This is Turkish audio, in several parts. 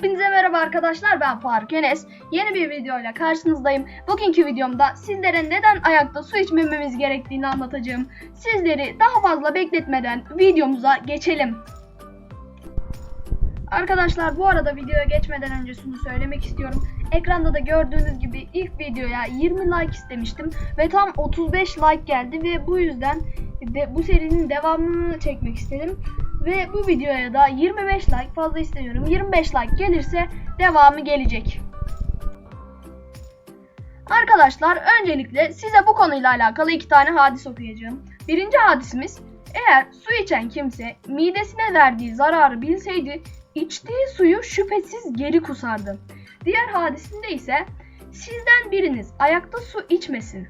Hepinize merhaba arkadaşlar ben Faruk Enes. Yeni bir videoyla karşınızdayım. Bugünkü videomda sizlere neden ayakta su içmememiz gerektiğini anlatacağım. Sizleri daha fazla bekletmeden videomuza geçelim. Arkadaşlar bu arada videoya geçmeden önce şunu söylemek istiyorum. Ekranda da gördüğünüz gibi ilk videoya 20 like istemiştim ve tam 35 like geldi ve bu yüzden de bu serinin devamını çekmek istedim. Ve bu videoya da 25 like fazla istemiyorum. 25 like gelirse devamı gelecek. Arkadaşlar öncelikle size bu konuyla alakalı iki tane hadis okuyacağım. Birinci hadisimiz eğer su içen kimse midesine verdiği zararı bilseydi içtiği suyu şüphesiz geri kusardı. Diğer hadisinde ise sizden biriniz ayakta su içmesin.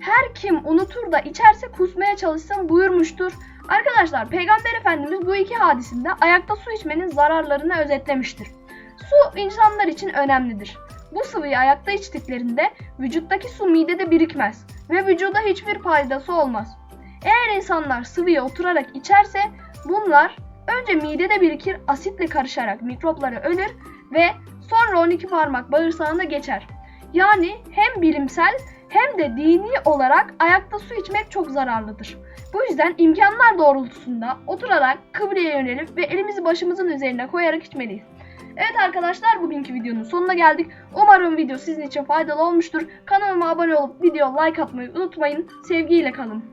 Her kim unutur da içerse kusmaya çalışsın buyurmuştur. Arkadaşlar Peygamber Efendimiz bu iki hadisinde ayakta su içmenin zararlarını özetlemiştir. Su insanlar için önemlidir. Bu sıvıyı ayakta içtiklerinde vücuttaki su midede birikmez ve vücuda hiçbir faydası olmaz. Eğer insanlar sıvıyı oturarak içerse bunlar önce midede birikir asitle karışarak mikropları ölür ve sonra 12 parmak bağırsağına geçer. Yani hem bilimsel hem de dini olarak ayakta su içmek çok zararlıdır. Bu yüzden imkanlar doğrultusunda oturarak kıbleye yönelip ve elimizi başımızın üzerine koyarak içmeliyiz. Evet arkadaşlar bugünkü videonun sonuna geldik. Umarım video sizin için faydalı olmuştur. Kanalıma abone olup video like atmayı unutmayın. Sevgiyle kalın.